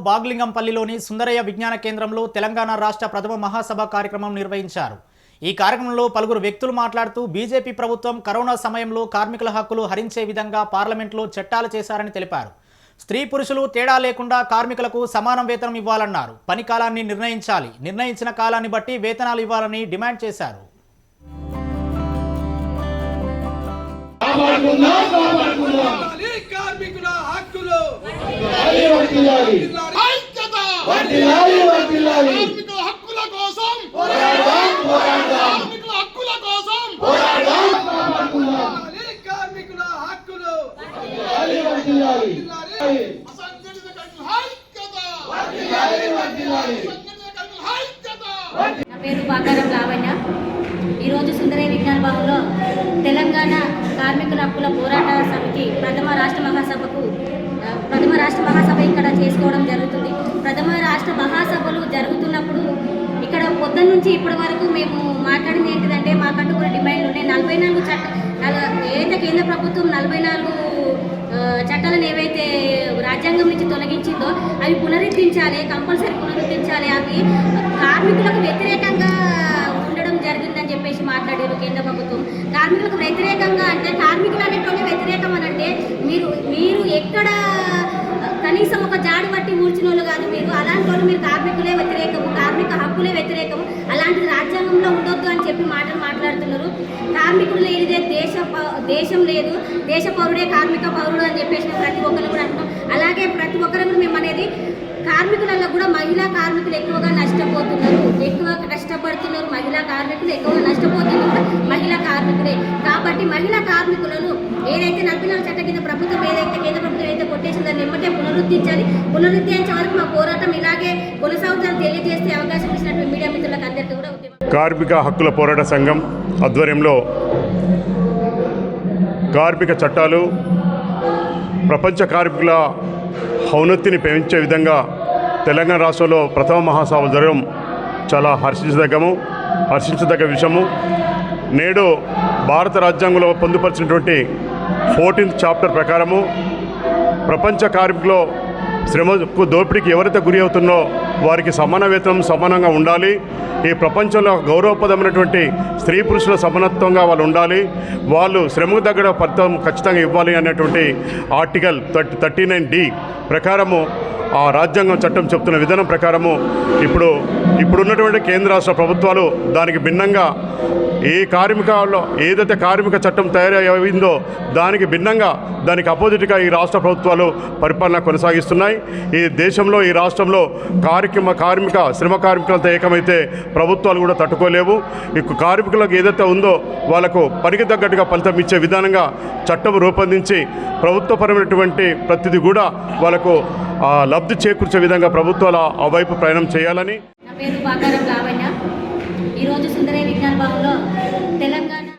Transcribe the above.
బాగ్లింగంపల్లిలోని సుందరయ్య విజ్ఞాన కేంద్రంలో తెలంగాణ రాష్ట్ర ప్రథమ మహాసభ కార్యక్రమం నిర్వహించారు. ఈ కార్యక్రమంలో పలువురు వ్యక్తులు మాట్లాడుతూ బీజేపీ ప్రభుత్వం కరోనా సమయంలో కార్మికుల హక్కులు హరించే విధంగా పార్లమెంట్లో చట్టాలు చేశారని తెలిపారు. స్త్రీ పురుషులు తేడా లేకుండా కార్మికులకు సమానం వేతనం ఇవ్వాలన్నారు. పని కాలాన్ని నిర్ణయించాలి. నిర్ణయించిన కాలాన్ని బట్టి వేతనాలు ఇవ్వాలని డిమాండ్ చేశారు. కాపాడాలి కార్మికుల హక్కులు ఐక్యత! కార్మికుల హక్కుల కోసం కార్మికుల హక్కుల కోసం కాపాడాలి కార్మికుల హక్కులు అసంఘటిత కార్మికుల ఐక్యత అసంఘటిత కార్మికుల ఐక్యత నా పేరు బాకారం లావణ్య ఈరోజు సుందరయ్య విజ్ఞాన భవన్లో తెలంగాణ కార్మికుల హక్కుల పోరాట సమితి ప్రథమ రాష్ట్ర మహాసభకు ప్రథమ రాష్ట్ర మహాసభ ఇక్కడ చేసుకోవడం జరుగుతుంది. ప్రథమ రాష్ట్ర మహాసభలు జరుగుతున్నప్పుడు ఇక్కడ పొద్దున్న నుంచి ఇప్పటి వరకు మేము మాట్లాడింది ఏంటిదంటే మాకంటూ కూడా డిమాండ్లు ఉన్నాయి. నలభై నాలుగు చట్ట ఏదైతే కేంద్ర ప్రభుత్వం నలభై నాలుగు చట్టాలను ఏవైతే రాజ్యాంగం నుంచి తొలగించిందో అవి పునరుద్ధరించాలి కంపల్సరీ పునరుద్ధరించాలి అవి కార్మికులకు వ్యతిరేకంగా ఉండడం జరిగిందని మాట్లాడారు కేంద్ర ప్రభుత్వం. కార్మికులకు వ్యతిరేకంగా అంటే కార్మికులు అనేటువంటి వ్యతిరేకం అని అంటే మీరు మీరు ఎక్కడ కనీసం ఒక జాడి పట్టి ఊడ్చిన వాళ్ళు కాదు మీరు అలాంటి వాళ్ళు మీరు కార్మికులే వ్యతిరేకము కార్మిక హక్కులే వ్యతిరేకము అలాంటిది రాజ్యాంగంలో ఉండొద్దు అని చెప్పి మాటలు మాట్లాడుతున్నారు. కార్మికులు లేనిదే దేశ దేశం లేదు. దేశ పౌరుడే కార్మిక పౌరుడు అని చెప్పేసి ప్రతి ఒక్కరు కూడా అంటున్నాం. అలాగే ప్రతి ఒక్కరు కూడా మేము అనేది కార్మికులలో కూడా మహిళా కార్మికులు ఎక్కువగా కష్టపడుతున్నారు మహిళా కార్మికులు ఎక్కువగా నష్టపోతున్నారు మహిళా కార్మికులే. కాబట్టి మహిళా కార్మికులను ఏదైతే నలభై నాలుగు చట్ట కింద ప్రభుత్వం ఏదైతే కేంద్ర ప్రభుత్వం ఏదైతే కొట్టేసిందో నిమ్మటే పునరుద్ధరించాలి. పునరుద్ధరించే వరకు మా పోరాటం ఇలాగే కొనసాగుతుందని తెలియజేస్తే అవకాశం ఇచ్చినటువంటి మీడియా మిత్రులకు అందరికీ కూడా కార్మిక హక్కుల పోరాట సంఘం ఆధ్వర్యంలో కార్మిక చట్టాలు ప్రపంచ కార్మికుల ఔన్నతిని పెంచే విధంగా తెలంగాణ రాష్ట్రంలో ప్రథమ మహాసభ జరగడం చాలా హర్షించదగ్గము హర్షించదగ్గ విషయము. నేడు భారత రాజ్యాంగంలో పొందుపరిచినటువంటి ఫోర్టీన్త్ చాప్టర్ ప్రకారము ప్రపంచ కార్మికులు శ్రమకు దోపిడీకి ఎవరైతే గురి అవుతున్నో వారికి సమాన వేతనం సమానంగా ఉండాలి. ఈ ప్రపంచంలో గౌరవపదమైనటువంటి స్త్రీ పురుషుల సమానత్వంగా వాళ్ళు ఉండాలి. వాళ్ళు శ్రమకు తగ్గ ఫలితం ఖచ్చితంగా ఇవ్వాలి అనేటువంటి article thirty thirty nine D ప్రకారము ఆ రాజ్యాంగం చట్టం చెప్తున్న విధానం ప్రకారము ఇప్పుడు ఇప్పుడున్నటువంటి కేంద్ర రాష్ట్ర ప్రభుత్వాలు దానికి భిన్నంగా ఏ కార్మికలో ఏదైతే కార్మిక చట్టం తయారయ్యిందో దానికి భిన్నంగా దానికి అపోజిట్గా ఈ రాష్ట్ర ప్రభుత్వాలు పరిపాలన కొనసాగిస్తున్నాయి. ఈ దేశంలో ఈ రాష్ట్రంలో కార్మిక కార్మిక శ్రమ కార్మికులతో ఏకమైతే ప్రభుత్వాలు కూడా తట్టుకోలేవు. ఈ కార్మికులకు ఏదైతే ఉందో వాళ్ళకు పనికి తగ్గట్టుగా ఫలితం ఇచ్చే విధానంగా చట్టం రూపొందించి ప్రభుత్వపరమైనటువంటి ప్రతిదీ కూడా వాళ్ళకు లబ్ధి చేకూర్చే విధంగా ప్రభుత్వాలు ఆ వైపు ప్రయాణం చేయాలని నా పేరు ఈరోజు సుందరయ్య విజ్ఞాన భవన్లో తెలంగాణ